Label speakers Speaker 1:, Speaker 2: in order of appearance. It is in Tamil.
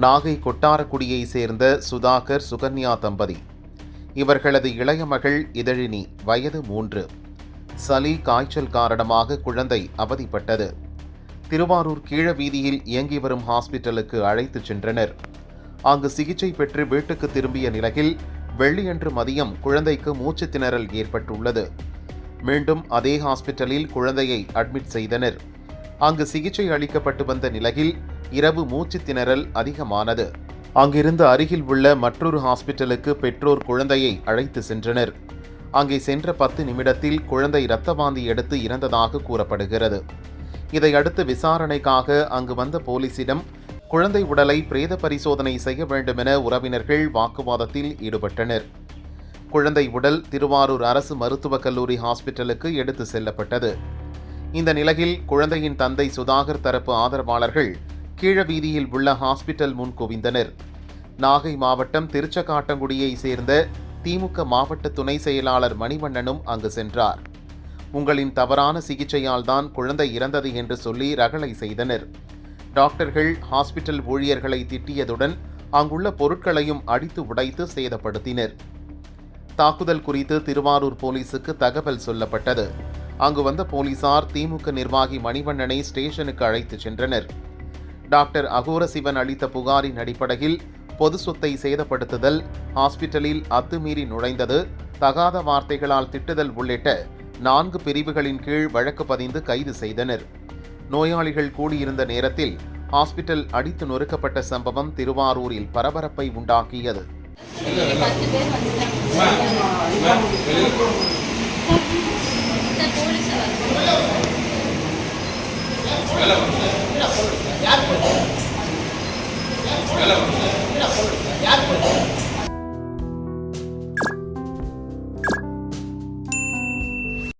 Speaker 1: நாகை கொட்டாரக்குடியை சேர்ந்த சுதாகர் சுகன்யா தம்பதி. இவர்களது இளைய மகள் இதழினி வயது மூன்று. சளி காய்ச்சல் காரணமாக குழந்தை அவதிப்பட்டது. திருவாரூர் கீழ வீதியில் இயங்கி வரும் ஹாஸ்பிட்டலுக்கு அழைத்துச் சென்றனர். அங்கு சிகிச்சை பெற்று வீட்டுக்கு திரும்பிய நிலையில் வெள்ளியன்று மதியம் குழந்தைக்கு மூச்சு திணறல் ஏற்பட்டுள்ளது. மீண்டும் அதே ஹாஸ்பிட்டலில் குழந்தையை அட்மிட் செய்தனர். அங்கு சிகிச்சை அளிக்கப்பட்டு வந்த நிலையில் இரவு மூச்சு திணறல் அதிகமானது. அங்கிருந்து அருகில் உள்ள மற்றொரு ஹாஸ்பிட்டலுக்கு பெற்றோர் குழந்தையை அழைத்து சென்றனர். அங்கே சென்ற பத்து நிமிடத்தில் குழந்தை இரத்த வாந்தி எடுத்து இறந்ததாக கூறப்படுகிறது. இதையடுத்து விசாரணைக்காக அங்கு வந்த போலீசிடம் குழந்தை உடலை பிரேத பரிசோதனை செய்ய வேண்டுமென உறவினர்கள் வாக்குவாதத்தில் ஈடுபட்டனர். குழந்தை உடல் திருவாரூர் அரசு மருத்துவக் கல்லூரி ஹாஸ்பிட்டலுக்கு எடுத்து செல்லப்பட்டது. இந்த நிலையில் குழந்தையின் தந்தை சுதாகர் தரப்பு ஆதரவாளர்கள் கீழவீதியில் உள்ள ஹாஸ்பிட்டல் முன் குவிந்தனர். நாகை மாவட்டம் திருச்சக்காட்டங்குடியை சேர்ந்த திமுக மாவட்ட துணை செயலாளர் மணிவண்ணனும் அங்கு சென்றார். உங்களின் தவறான சிகிச்சையால் தான் குழந்தை இறந்தது என்று சொல்லி ரகளை செய்தனர். டாக்டர்கள் ஹாஸ்பிட்டல் ஊழியர்களை திட்டியதுடன் அங்குள்ள பொருட்களையும் அடித்து உடைத்து சேதப்படுத்தினர். தாக்குதல் குறித்து திருவாரூர் போலீசுக்கு தகவல் சொல்லப்பட்டது. அங்கு வந்த போலீசார் திமுக நிர்வாகி மணிவண்ணனை ஸ்டேஷனுக்கு அழைத்துச் சென்றனர். டாக்டர் அகோர சிவன் அளித்த புகாரின் அடிப்படையில் பொது சொத்தை சேதப்படுத்துதல் ஹாஸ்பிட்டலில் அத்துமீறி நுழைந்தது தகாத வார்த்தைகளால் திட்டுதல் உள்ளிட்ட நான்கு பிரிவுகளின் கீழ் வழக்கு பதிந்து கைது செய்தனர். நோயாளிகள் கூடியிருந்த நேரத்தில் ஹாஸ்பிட்டல் அடித்து நொறுக்கப்பட்ட சம்பவம் திருவாரூரில் பரபரப்பை உண்டாக்கியது.